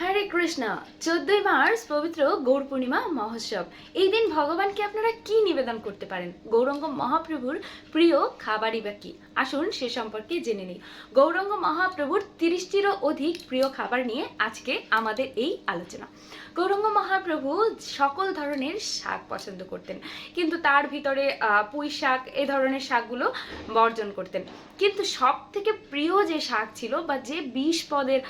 হরে কৃষ্ণ, চোদ্দই মার্চ পবিত্র গৌর পূর্ণিমা মহোৎসব। এই দিন ভগবানকে আপনারা কি নিবেদন করতে পারেন? গৌরঙ্গ মহাপ্রভুর প্রিয় খাবারই বা কি? আসুন সে সম্পর্কে জেনে নিই। গৌরঙ্গ মহাপ্রভুর তিরিশটিরও অধিক প্রিয় খাবার নিয়ে আজকে আমাদের এই আলোচনা। গৌরঙ্গ মহাপ্রভু সকল ধরনের শাক পছন্দ করতেন, কিন্তু তার ভিতরে পুঁই শাক, এ ধরনের শাকগুলো বর্জন করতেন। কিন্তু সব থেকে প্রিয় যে শাক ছিল বা যে বিষ পদের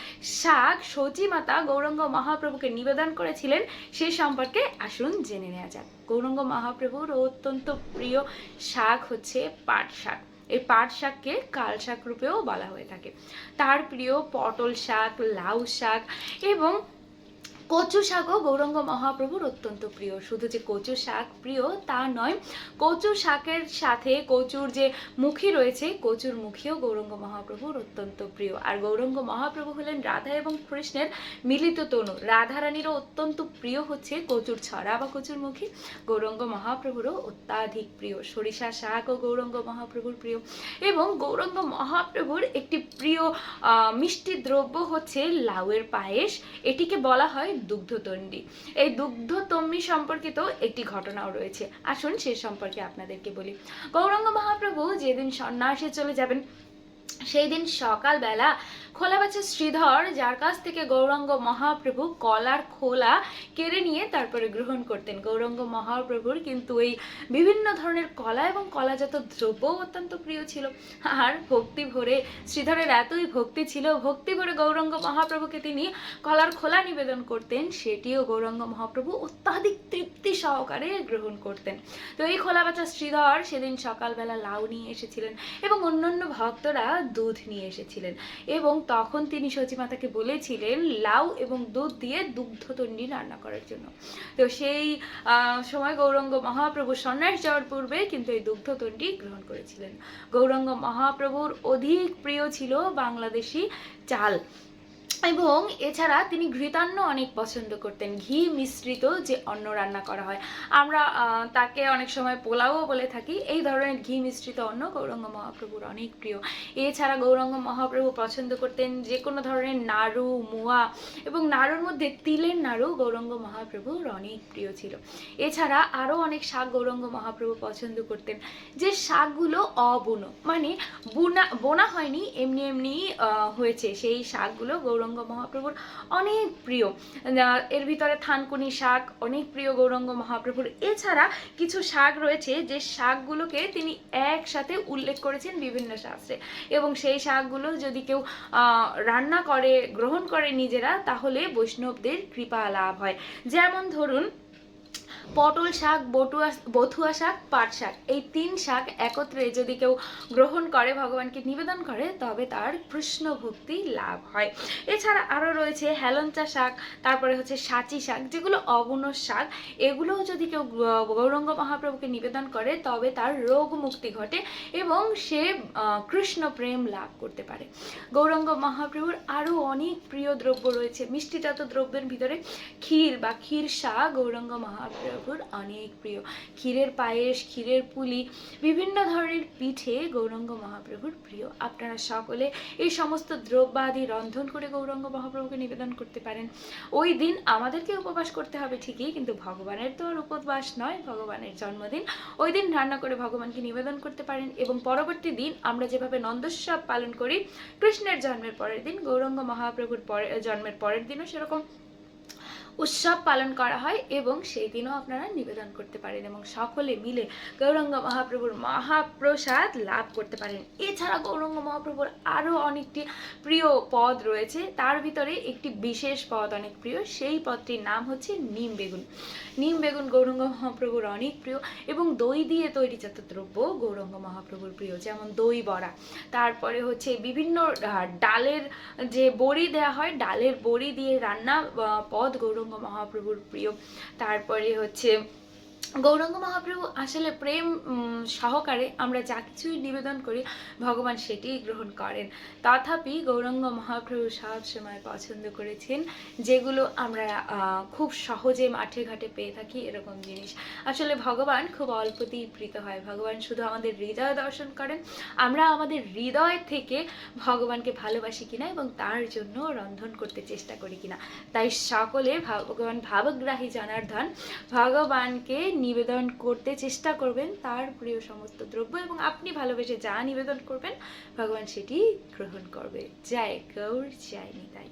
শাক সচিমাতা গৌরঙ্গ মহাপ্রভুকে নিবেদন করেছিলেন, সে সম্পর্কে আসুন জেনে নেওয়া যাক। গৌরঙ্গ মহাপ্রভুর অত্যন্ত প্রিয় শাক হচ্ছে পাট শাক। এই পাট শাককে কাল শাক রূপেও বলা হয়ে থাকে। তার প্রিয় পটল শাক, লাউ শাক এবং কচু শাকও গৌরঙ্গ মহাপ্রভুর অত্যন্ত প্রিয়। শুধু যে কচু শাক প্রিয়, তা নয়, কচু শাকের সাথে কচুর যে মুখী রয়েছে, কচুর মুখীও গৌরঙ্গ মহাপ্রভুর অত্যন্ত প্রিয়। আর গৌরঙ্গ মহাপ্রভু হলেন রাধা এবং কৃষ্ণের মিলিত তনু। রাধারানীরও অত্যন্ত প্রিয় হচ্ছে কচুর ছড়া বা কচুর মুখী। গৌরঙ্গ মহাপ্রভুরও অত্যাধিক প্রিয়। সরিষা শাক ও গৌরঙ্গ মহাপ্রভুর প্রিয়। এবং গৌরঙ্গ মহাপ্রভুর একটি প্রিয় মিষ্টি দ্রব্য হচ্ছে লাউয়ের পায়েস। এটিকে বলা হয় দুগ্ধতন্ডি এই দুগ্ধতম্বী সম্পর্কিত একটি ঘটনাও রয়েছে। আসুন সে সম্পর্কে আপনাদেরকে বলি। গৌরাঙ্গ মহাপ্রভু যেদিন সন্ন্যাসে চলে যাবেন সেই দিন সকালবেলা খোলাবাচ্চা শ্রীধর, যার কাছ থেকে গৌরাঙ্গ মহাপ্রভু কলার খোলা কেড়ে নিয়ে তারপরে গ্রহণ করতেন। গৌরাঙ্গ মহাপ্রভুর কিন্তু এই বিভিন্ন ধরনের কলা এবং কলাজাত দ্রব্য অত্যন্ত প্রিয় ছিল। আর ভক্তি ভরে, শ্রীধরের এতই ভক্তি ছিল, ভক্তি ভরে গৌরাঙ্গ মহাপ্রভুকে তিনি কলার খোলা নিবেদন করতেন, সেটিও গৌরাঙ্গ মহাপ্রভু অত্যাধিক তৃপ্তি সহকারে গ্রহণ করতেন। তো এই খোলাবাচ্চা শ্রীধর সেদিন সকালবেলা লাউ নিয়ে এসেছিলেন এবং অন্যান্য ভক্তরা দুধ নিয়ে এসেছিলেন এবং তখন তিনি সচিমাতাকে বলেছিলেন, লাউ এবং দুধ দিয়ে দুগ্ধ তন্ডি রান্না করার জন্য। তো সেই সময় গৌরঙ্গ মহাপ্রভু সন্ন্যাস যাওয়ার পূর্বে কিন্তু এই দুগ্ধ তন্ডি গ্রহণ করেছিলেন। গৌরঙ্গ মহাপ্রভুর অধিক প্রিয় ছিল বাংলাদেশি চাল। এবং এছাড়া তিনি ঘৃতান্ন অনেক পছন্দ করতেন। ঘি মিশ্রিত যে অন্ন রান্না করা হয়। আমরা তাকে অনেক সময় পোলাও বলে থাকি। এই ধরনের ঘি মিশ্রিত অন্ন গৌরঙ্গ মহাপ্রভুর অনেক প্রিয়। এছাড়া গৌরঙ্গ মহাপ্রভু পছন্দ করতেন যে কোনো ধরনের নাড়ু, মুয়া এবং নাড়ুর মধ্যে তিলের নাড়ু গৌরঙ্গ মহাপ্রভুর অনেক প্রিয় ছিল। এছাড়া আরও অনেক শাক গৌরঙ্গ মহাপ্রভু পছন্দ করতেন। যে শাকগুলো অবুনো মানে বোনা বোনা হয়নি, এমনি এমনি হয়েছে। সেই শাকগুলো গৌরঙ্গ মহাপ্রভুর অনেক প্রিয়। এর ভিতরে থানকুনি শাক, অনেক প্রিয় গৌরঙ্গ মহাপ্রভুর। এছাড়া কিছু শাক রয়েছে যে শাকগুলোকে তিনি একসাথে উল্লেখ করেছেন বিভিন্ন শাস্ত্রে। এবং সেই শাকগুলো যদি কেউ রান্না করে, গ্রহণ করে নিজেরা, তাহলে বৈষ্ণবদের কৃপা লাভ হয়। যেমন ধরুন পটল শাক, বটুয়া, বথুয়া শাক, পাট শাক, এই তিন শাক একত্রে যদি কেউ গ্রহণ করে, ভগবানকে নিবেদন করে, তবে তার কৃষ্ণ ভক্তি লাভ হয়। এছাড়া আরও রয়েছে হেলঞ্চা শাক, তারপরে হচ্ছে সাচি শাক, যেগুলো অবনর শাক, এগুলোও যদি কেউ গৌরঙ্গ মহাপ্রভুকে নিবেদন করে, তবে তার রোগ মুক্তি ঘটে এবং সে কৃষ্ণ প্রেম লাভ করতে পারে। গৌরঙ্গ মহাপ্রভুর আরও অনেক প্রিয় দ্রব্য রয়েছে। মিষ্টিজাত দ্রব্যের ভিতরে ক্ষীর, বা ক্ষীর শাক গৌরঙ্গ মহাপ্রভুর অনেক প্রিয়। ক্ষীরের পায়েস, ক্ষীরের পুলি, বিভিন্ন ধরনের পিঠে গৌরঙ্গ মহাপ্রভুর প্রিয়। আপনারা সকলে এই সমস্ত দ্রব্যাদি রন্ধন করে গৌরঙ্গ মহাপ্রভুকে নিবেদন করতে পারেন। ওই দিন আমাদেরকে উপবাস করতে হবে ঠিকই, কিন্তু ভগবানের তো আর উপবাস নয়, ভগবানের জন্মদিন। ওই দিন রান্না করে ভগবানকে নিবেদন করতে পারেন এবং পরবর্তী দিন আমরা যেভাবে নন্দোৎসব পালন করি, কৃষ্ণের জন্মের পরের দিন গৌরঙ্গ মহাপ্রভুর পরে, জন্মের পরের দিনও সেরকম উৎসব পালন করা হয় এবং সেই দিনও আপনারা নিবেদন করতে পারেন এবং সকলে মিলে গৌরঙ্গ মহাপ্রভুর মহাপ্রসাদ লাভ করতে পারেন। এছাড়া গৌরঙ্গ মহাপ্রভুর আরও অনেকটি প্রিয় পদ রয়েছে। তার ভিতরে একটি বিশেষ পদ অনেক প্রিয়, সেই পদটির নাম হচ্ছে নিম বেগুন। নিম বেগুন গৌরঙ্গ মহাপ্রভুর অনেক প্রিয় এবং দই দিয়ে তৈরি জাত দ্রব্য গৌরঙ্গ মহাপ্রভুর প্রিয়, যেমন দই বড়া। তারপরে হচ্ছে বিভিন্ন ডালের যে বড়ি দেওয়া হয়, ডালের বড়ি দিয়ে রান্না পদ গৌরঙ্গ মহাপ্রভুর প্রিয়। তারপরে হচ্ছে গৌরাঙ্গ মহাপ্রভু আসলে প্রেম সহকারে আমরা যা কিছুই নিবেদন করি, ভগবান সেটিই গ্রহণ করেন। তথাপি গৌরাঙ্গ মহাপ্রভু সব সময় পছন্দ করেছেন, যেগুলো আমরা খুব সহজে মাঠে ঘাটে পেয়ে থাকি এরকম জিনিস। আসলে ভগবান খুব অল্পতেই প্রীত হয়। ভগবান শুধু আমাদের হৃদয় দর্শন করেন। আমরা আমাদের হৃদয় থেকে ভগবানকে ভালোবাসি কিনা এবং তার জন্য রন্ধন করতে চেষ্টা করি কিনা। তাই সকলে ভগবান ভাবগ্রাহী জনার্দন, ভগবানকে নিবেদন করতে চেষ্টা করবেন তার প্রিয় সমস্ত দ্রব্য এবং আপনি ভালোবেসে যা নিবেদন করবেন, ভগবান সেটি গ্রহণ করবে। জয় গৌর, জয় নিতাই।